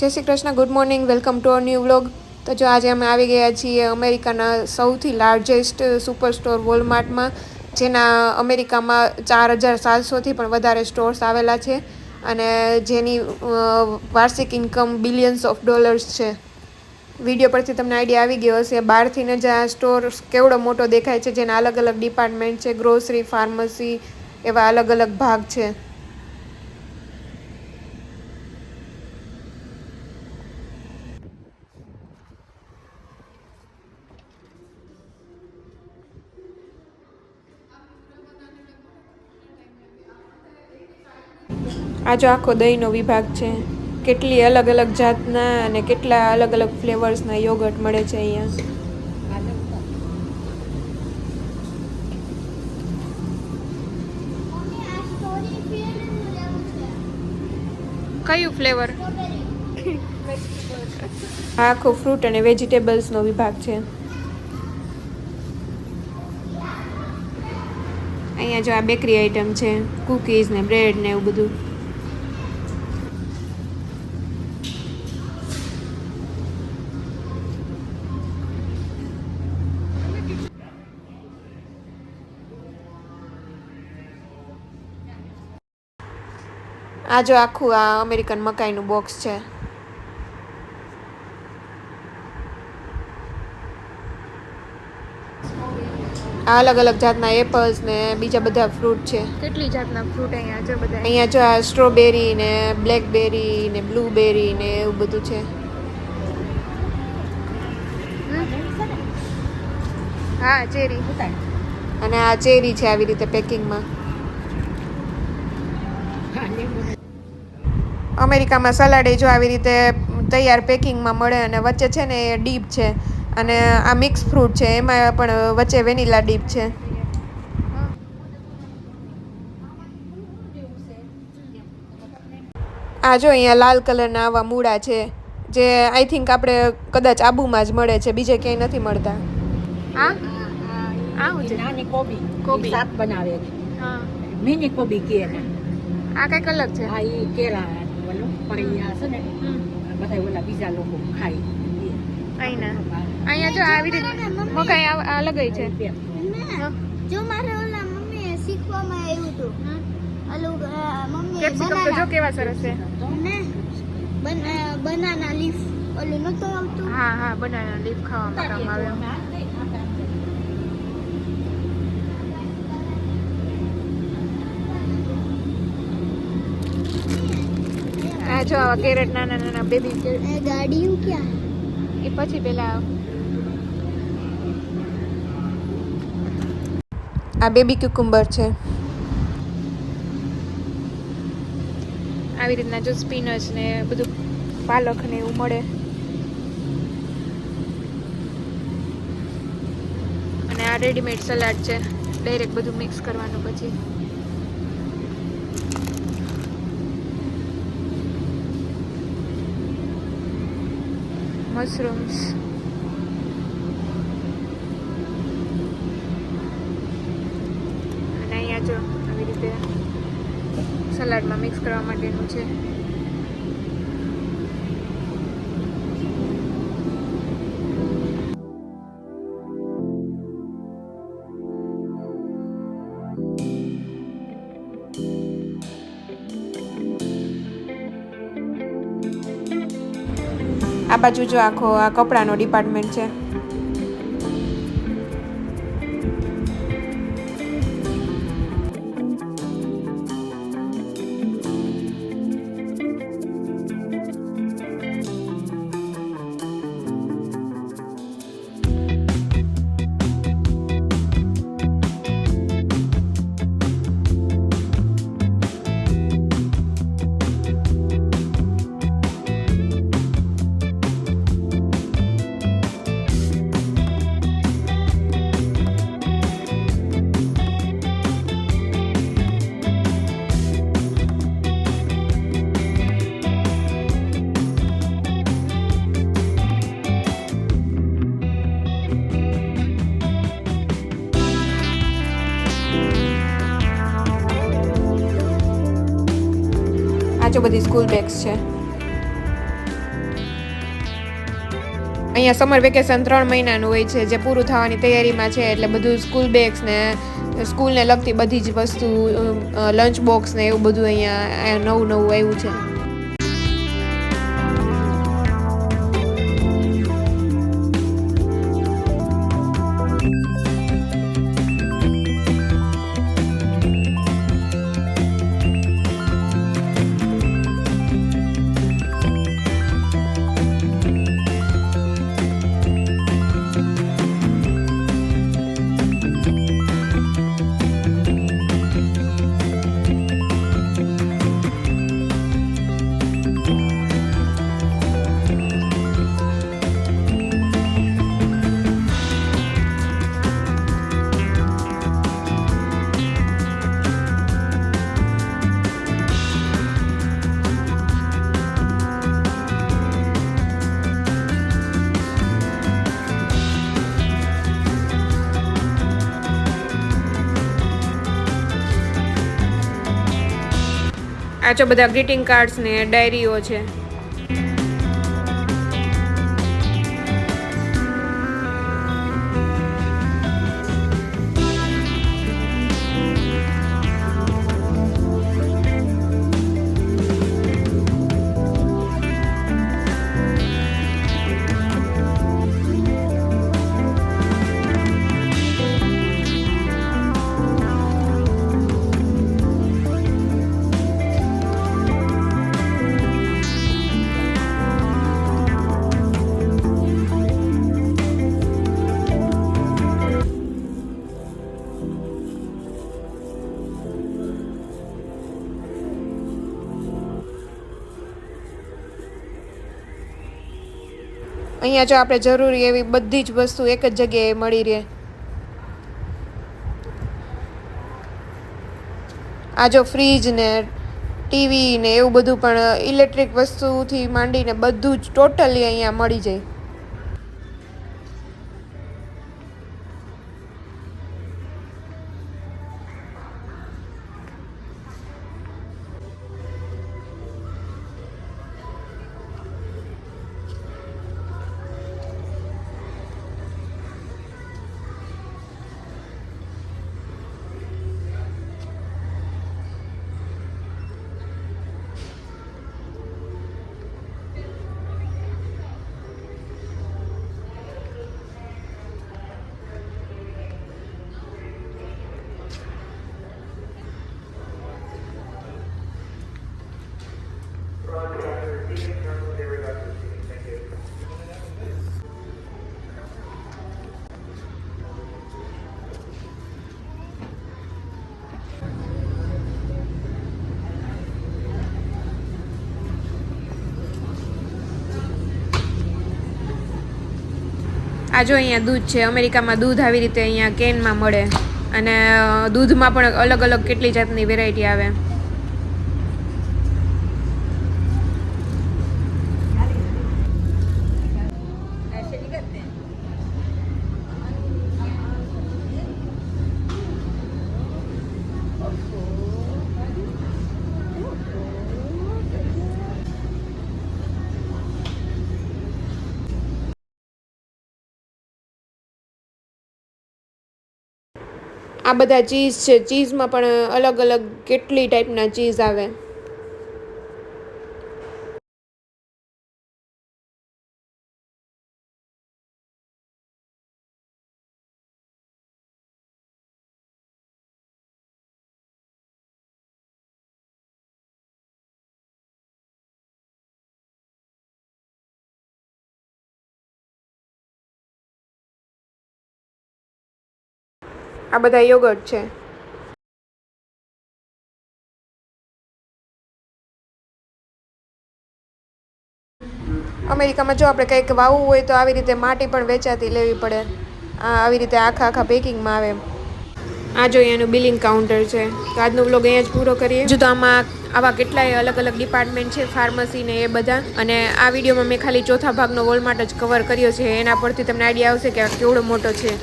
જય Shri Krishna good morning welcome to our new vlog તો જો આજે અમે આવી ગયા છીએ અમેરિકાના સૌથી લાર્જેસ્ટ સુપર સ્ટોર વોલમાર્ટમાં જેના અમેરિકામાં ચાર હજાર સાતસોથી પણ વધારે સ્ટોર્સ આવેલા છે અને જેની વાર્ષિક ઇન્કમ બિલિયન્સ ઓફ ડોલર્સ છે. વીડિયો પરથી તમને આઈડિયા આવી ગયો હશે બહારથી ને જ આ સ્ટોર કેવડો મોટો દેખાય છે, જેના અલગ અલગ ડિપાર્ટમેન્ટ છે ગ્રોસરી ફાર્મસી એવા અલગ અલગ ભાગ છે. આ જો આખો દહીંનો વિભાગ છે, કેટલી અલગ અલગ જાતના અને કેટલા અલગ અલગ ફ્લેવર્સના યોગર્ટ મળે છે અહીંયા? કયું ફ્લેવર? આખો ફ્રૂટ અને વેજીટેબલ્સનો વિભાગ છે. અહીંયા જો આ બેકરી આઇટમ છે કૂકીઝ ને બ્રેડ ને એવું બધું. આ જો આખું આ અમેરિકન મકાઈનું બોક્સ છે. આ અલગ અલગ જાતના એપલ્સ ને બીજા બધા ફ્રૂટ છે. કેટલી જાતના ફ્રૂટ અહીંયા છે બધા? અહીંયા જો આ સ્ટ્રોબેરી ને બ્લેકબેરી ને બ્લુબેરી ને એવું બધું છે. હા ચેરી અને આ ચેરી છે આવી રીતે પેકિંગમાં અમેરિકામાં સલાડ એ જો આવી રીતે તૈયાર પેકિંગમાં મળે અને વચ્ચે છે ને એ ડીપ છે અને આ મિક્સ ફ્રૂટ છે એમાં પણ વચ્ચે વેનીલા ડીપ છે. આ જો અહીંયા લાલ કલરના આવા મૂળા છે જે આઈ થિંક આપણે કદાચ આબુમાં જ મળે છે બીજે ક્યાંય નથી મળતા. હા? આ છે? નાની કોબી. કોબી. શાક બનાવે છે. હા. મિની કોબી કે આ કંઈક અલગ છે. હા એ કેળા ઓલું પૈયા છે ને. બધા ઓલા બીજા લોકો ખાય અહીંના અહીંયા જો આવી રીતે મકાઈ અલગ છે જો મારે ઓલા મમ્મીએ શીખવામાં આવ્યું હતું હમ. મમ્મી કેપ્સિકમ તો જો કેવા સરસ છે બનાના લીફ ઓલું નતો આવતું હા હા બનાના લીફ ખાવામાં કામ આવે આ જો આવા કેરેટ નાના નાના બેબી કેરેટ ગાડીયું ક્યાં? એ પછી પેલા આ બેબી ક્યુકુંબર છે. આવી રીતના જો સ્પિનચ ને બધું પાલક ને એવું મળે. અને આ રેડીમેડ સલાડ છે. ડાયરેક્ટ બધું મિક્સ કરવાનું પછી. મશરૂમ્સ અને અહીંયા જો આવી રીતે સલાડમાં મિક્સ કરવા માટેનું છે. આ બાજુ જો આખો આ કપડાનો ડિપાર્ટમેન્ટ છે. જો બધી સ્કૂલ બેગ્સ છે. અહીંયા સમર વેકેશન ત્રણ મહિનાનું હોય છે, જે પૂરું થવાની તૈયારીમાં છે, એટલે બધું સ્કૂલ બેગ્સ ને સ્કૂલને લગતી બધી જ વસ્તુ લંચ બોક્સ ને એવું બધું અહીંયા નવું નવું આવ્યું છે. આ જો બધા ગ્રીટિંગ કાર્ડ્સ ને ડાયરીઓ છે. અહીંયા જો આપણે જરૂરી એવી બધી જ વસ્તુ એક જ જગ્યાએ મળી રહે. આ જો ફ્રીજ ને ટીવી ને એવું બધું પણ ઇલેક્ટ્રિક વસ્તુથી માંડીને બધું જ ટોટલી અહીંયા મળી જાય. આ જો અહીંયા દૂધ છે, અમેરિકામાં દૂધ આવી રીતે અહીંયા કેનમાં મળે. અને દૂધમાં પણ અલગ અલગ કેટલી જાતની વેરાયટી આવે. આ બધા ચીઝ છે. ચીઝમાં પણ અલગ અલગ કેટલી ટાઈપના ચીઝ આવે. આ બધા યોગર્ટ છે. અમેરિકામાં જો આપણે કંઈક વાવવું હોય તો આવી રીતે માટી પણ વેચાતી લેવી પડે. આવી રીતે આખા આખા પેકિંગમાં આવે. આ જોઈએ એનું બિલિંગ કાઉન્ટર છે. તો આજનો બ્લોગ અહીંયા જ પૂરો કરીએ. જો તો આમાં આવા કેટલાય અલગ અલગ ડિપાર્ટમેન્ટ છે ફાર્મસી ને એ બધા. અને આ વિડીયોમાં મેં ખાલી ચોથા ભાગનો વોલમાર્ટ જ કવર કર્યો છે. એના પરથી તમને આઈડિયા આવશે કે આ કેવડો મોટો છે.